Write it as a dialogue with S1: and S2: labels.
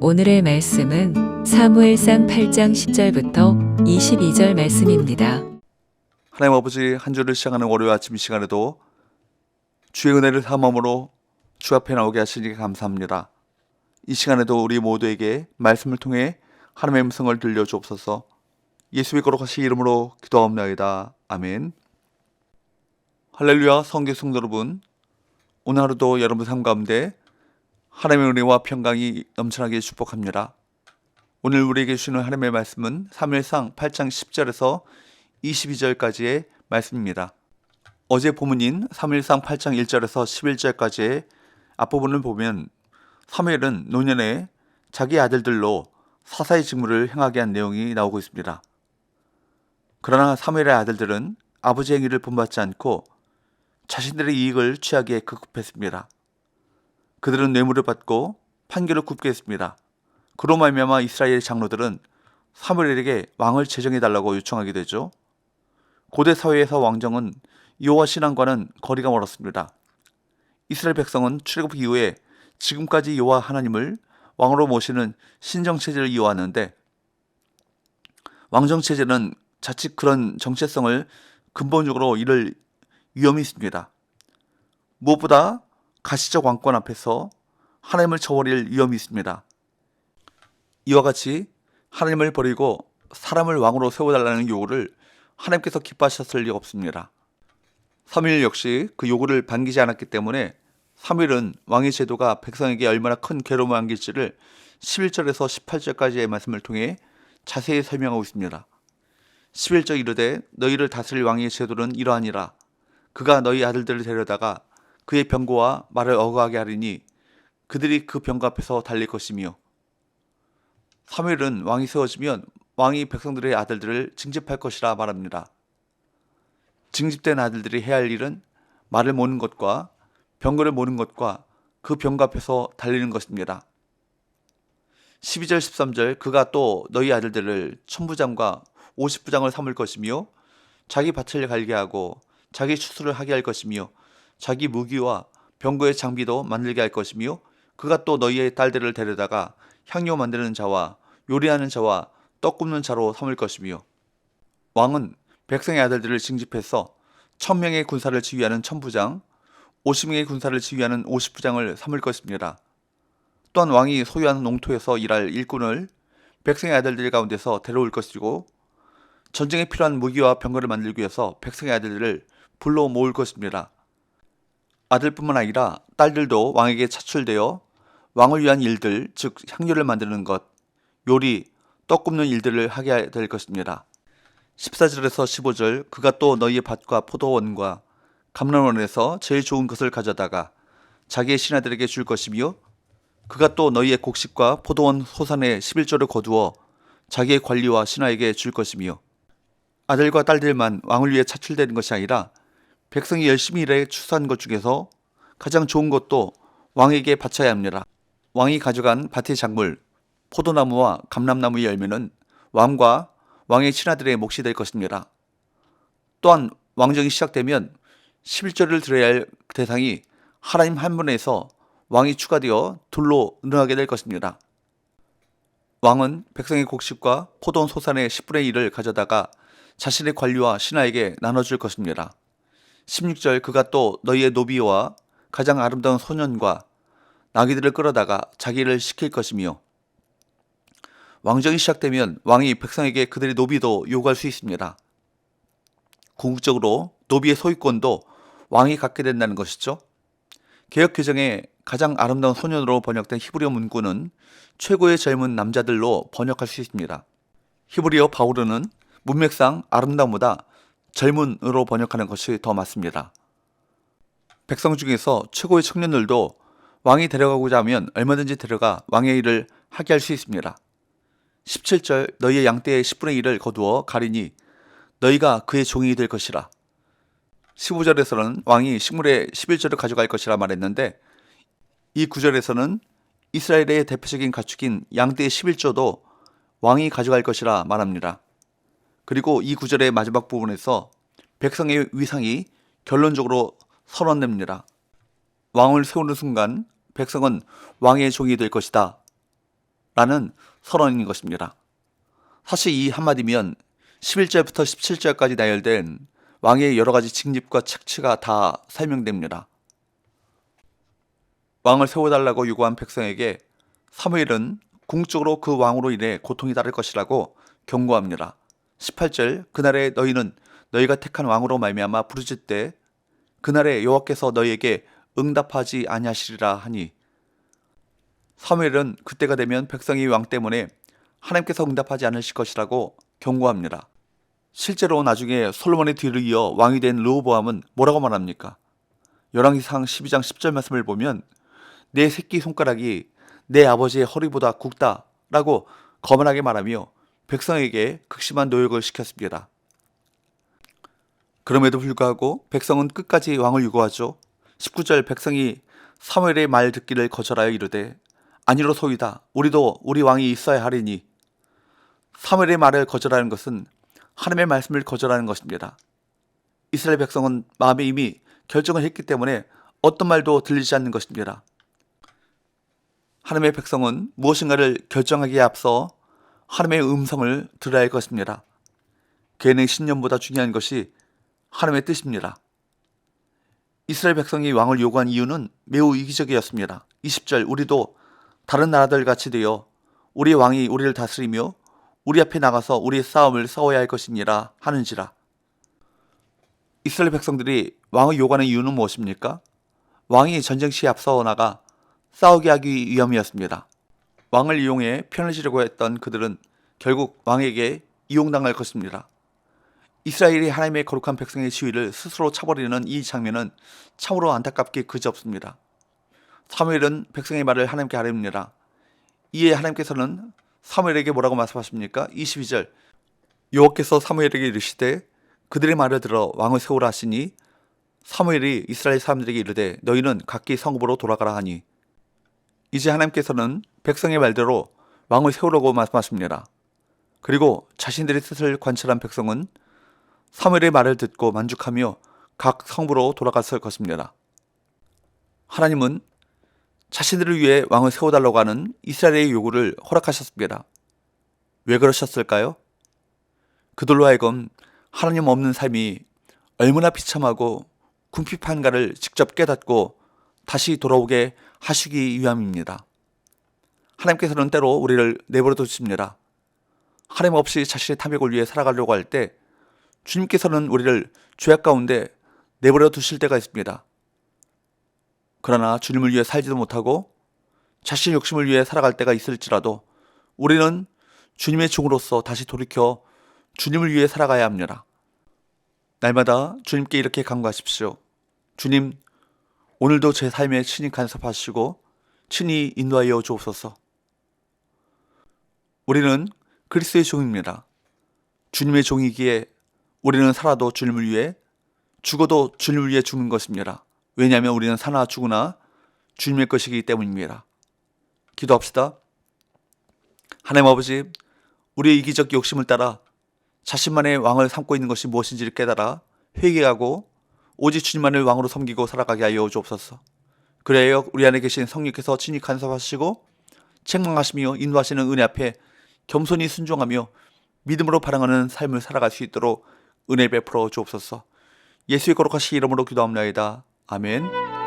S1: 오늘의 말씀은 사무엘상 8장 10절부터 22절 말씀입니다.
S2: 하나님 아버지 한 주를 시작하는 월요일 아침 이 시간에도 주의 은혜를 삼음으로 주 앞에 나오게 하시니 감사합니다. 이 시간에도 우리 모두에게 말씀을 통해 하나님의 음성을 들려주옵소서 예수의 거룩하신 이름으로 기도하옵나이다. 아멘 할렐루야 성교 성도 여러분 오늘 하루도 여러분 삶 가운데 하나님의 은혜와 평강이 넘쳐나게 축복합니다. 오늘 우리에게 주시는 하나님의 말씀은 3일상 8장 10절에서 22절까지의 말씀입니다. 어제 본문인 3일상 8장 1절에서 11절까지의 앞부분을 보면 사무엘은 노년에 자기 아들들로 사사의 직무를 행하게 한 내용이 나오고 있습니다. 그러나 사무엘의 아들들은 아버지 행위를 본받지 않고 자신들의 이익을 취하기에 급급했습니다. 그들은 뇌물을 받고 판결을 굽게 했습니다. 그로 말미암아 이스라엘 장로들은 사무엘에게 왕을 제정해 달라고 요청하게 되죠. 고대 사회에서 왕정은 여호와 신앙과는 거리가 멀었습니다. 이스라엘 백성은 출애굽 이후에 지금까지 여호와 하나님을 왕으로 모시는 신정 체제를 이어왔는데 왕정 체제는 자칫 그런 정체성을 근본적으로 잃을 위험이 있습니다. 무엇보다 가시적 왕권 앞에서 하나님을 저버릴 위험이 있습니다. 이와 같이 하나님을 버리고 사람을 왕으로 세워달라는 요구를 하나님께서 기뻐하셨을 리가 없습니다. 사무엘 역시 그 요구를 반기지 않았기 때문에 사무엘은 왕의 제도가 백성에게 얼마나 큰 괴로움을 안길지를 11절에서 18절까지의 말씀을 통해 자세히 설명하고 있습니다. 11절 이르되 너희를 다스릴 왕의 제도는 이러하니라 그가 너희 아들들을 데려다가 그의 병고와 말을 어거하게 하리니 그들이 그 병고 앞에서 달릴 것이며 사무엘은 왕이 세워지면 왕이 백성들의 아들들을 징집할 것이라 말합니다. 징집된 아들들이 해야 할 일은 말을 모는 것과 병거를 모는 것과 그 병거 앞에서 달리는 것입니다. 12절 13절 그가 또 너희 아들들을 천부장과 오십부장을 삼을 것이며 자기 밭을 갈게 하고 자기 추수를 하게 할 것이며 자기 무기와 병거의 장비도 만들게 할 것이며 그가 또 너희의 딸들을 데려다가 향료 만드는 자와 요리하는 자와 떡 굽는 자로 삼을 것이며 왕은 백성의 아들들을 징집해서 천명의 군사를 지휘하는 천부장, 오십 명의 군사를 지휘하는 오십부장을 삼을 것입니다. 또한 왕이 소유하는 농토에서 일할 일꾼을 백성의 아들들 가운데서 데려올 것이고 전쟁에 필요한 무기와 병거를 만들기 위해서 백성의 아들들을 불러 모을 것입니다. 아들뿐만 아니라 딸들도 왕에게 차출되어 왕을 위한 일들, 즉 향료를 만드는 것, 요리, 떡 굽는 일들을 하게 될 것입니다. 14절에서 15절 그가 또 너희의 밭과 포도원과 감람원에서 제일 좋은 것을 가져다가 자기의 신하들에게 줄 것이며 그가 또 너희의 곡식과 포도원 소산의 11조를 거두어 자기의 관리와 신하에게 줄 것이며 아들과 딸들만 왕을 위해 차출되는 것이 아니라 백성이 열심히 일해 추수한 것 중에서 가장 좋은 것도 왕에게 바쳐야 합니다. 왕이 가져간 밭의 작물, 포도나무와 감람나무의 열매는 왕과 왕의 신하들의 몫이 될 것입니다. 또한 왕정이 시작되면 11절을 들어야 할 대상이 하나님 한 분에서 왕이 추가되어 둘로 늘어나게 될 것입니다. 왕은 백성의 곡식과 포도원 소산의 10분의 1을 가져다가 자신의 관리와 신하에게 나눠줄 것입니다. 16절 그가 또 너희의 노비와 가장 아름다운 소년과 나귀들을 끌어다가 자기를 시킬 것이며 왕정이 시작되면 왕이 백성에게 그들의 노비도 요구할 수 있습니다. 궁극적으로 노비의 소유권도 왕이 갖게 된다는 것이죠. 개혁 개정에 가장 아름다운 소년으로 번역된 히브리어 문구는 최고의 젊은 남자들로 번역할 수 있습니다. 히브리어 바울은 문맥상 아름다움보다 젊은으로 번역하는 것이 더 맞습니다. 백성 중에서 최고의 청년들도 왕이 데려가고자 하면 얼마든지 데려가 왕의 일을 하게 할 수 있습니다. 17절 너희의 양떼의 10분의 1을 거두어 가리니 너희가 그의 종이 될 것이라. 15절에서는 왕이 식물의 11절을 가져갈 것이라 말했는데 이 구절에서는 이스라엘의 대표적인 가축인 양떼의 11조도 왕이 가져갈 것이라 말합니다. 그리고 이 구절의 마지막 부분에서 백성의 위상이 결론적으로 선언됩니다. 왕을 세우는 순간 백성은 왕의 종이 될 것이다. 라는 선언인 것입니다. 사실 이 한마디면 11절부터 17절까지 나열된 왕의 여러 가지 징집과 착취가 다 설명됩니다. 왕을 세워달라고 요구한 백성에게 사무엘은 궁적으로 그 왕으로 인해 고통이 따를 것이라고 경고합니다. 18절 그날에 너희는 너희가 택한 왕으로 말미암아 부르짖되 그날에 여호와께서 너희에게 응답하지 아니하시리라 하니 사무엘은 그때가 되면 백성이 왕 때문에 하나님께서 응답하지 않으실 것이라고 경고합니다. 실제로 나중에 솔로몬의 뒤를 이어 왕이 된 르호보암은 뭐라고 말합니까? 열왕기상 12장 10절 말씀을 보면 내 새끼 손가락이 내 아버지의 허리보다 굵다라고 거만하게 말하며 백성에게 극심한 노역을 시켰습니다. 그럼에도 불구하고 백성은 끝까지 왕을 유고하죠. 19절 백성이 사무엘의 말 듣기를 거절하여 이르되 아니로 소이다 우리도 우리 왕이 있어야 하리니 사무엘의 말을 거절하는 것은 하나님의 말씀을 거절하는 것입니다. 이스라엘 백성은 마음에 이미 결정을 했기 때문에 어떤 말도 들리지 않는 것입니다. 하나님의 백성은 무엇인가를 결정하기에 앞서 하나님의 음성을 들어야 할 것입니다. 개인의 신념보다 중요한 것이 하나님의 뜻입니다. 이스라엘 백성이 왕을 요구한 이유는 매우 이기적이었습니다. 20절 우리도 다른 나라들 같이 되어 우리 왕이 우리를 다스리며 우리 앞에 나가서 우리의 싸움을 싸워야 할 것이니라 하는지라. 이스라엘 백성들이 왕을 요구하는 이유는 무엇입니까? 왕이 전쟁 시에 앞서 나가 싸우게 하기 위함이었습니다. 왕을 이용해 편을 지려고 했던 그들은 결국 왕에게 이용당할 것입니다. 이스라엘이 하나님의 거룩한 백성의 지위를 스스로 차버리는 이 장면은 참으로 안타깝게 그지없습니다. 사무엘은 백성의 말을 하나님께 아뢰입니다. 이에 하나님께서는 사무엘에게 뭐라고 말씀하십니까? 22절 여호와께서 사무엘에게 이르시되 그들의 말을 들어 왕을 세우라 하시니 사무엘이 이스라엘 사람들에게 이르되 너희는 각기 성읍으로 돌아가라 하니 이제 하나님께서는 백성의 말대로 왕을 세우라고 말씀하십니다. 그리고 자신들의 뜻을 관찰한 백성은 사무엘의 말을 듣고 만족하며 각 성부로 돌아갔을 것입니다. 하나님은 자신들을 위해 왕을 세워달라고 하는 이스라엘의 요구를 허락하셨습니다. 왜 그러셨을까요? 그들로 하여금 하나님 없는 삶이 얼마나 비참하고 궁핍한가를 직접 깨닫고 다시 돌아오게 하시기 위함입니다. 하나님께서는 때로 우리를 내버려 두십니다. 하나님 없이 자신의 탐욕을 위해 살아가려고 할 때 주님께서는 우리를 죄악 가운데 내버려 두실 때가 있습니다. 그러나 주님을 위해 살지도 못하고 자신의 욕심을 위해 살아갈 때가 있을지라도 우리는 주님의 종으로서 다시 돌이켜 주님을 위해 살아가야 합니다. 날마다 주님께 이렇게 간구하십시오. 주님, 오늘도 제 삶에 친히 간섭하시고 친히 인도하여 주옵소서. 우리는 그리스도의 종입니다. 주님의 종이기에 우리는 살아도 주님을 위해 죽어도 주님을 위해 죽는 것입니다. 왜냐하면 우리는 사나 죽으나 주님의 것이기 때문입니다. 기도합시다. 하나님 아버지, 우리의 이기적 욕심을 따라 자신만의 왕을 삼고 있는 것이 무엇인지를 깨달아 회개하고 오직 주님만을 왕으로 섬기고 살아가게 하여 주옵소서. 그래야 우리 안에 계신 성령께서 친히 간섭하시고 책망하시며 인도하시는 은혜 앞에 겸손히 순종하며 믿음으로 반응하는 삶을 살아갈 수 있도록 은혜 베풀어 주옵소서. 예수의 거룩하신 이름으로 기도합니다. 아멘.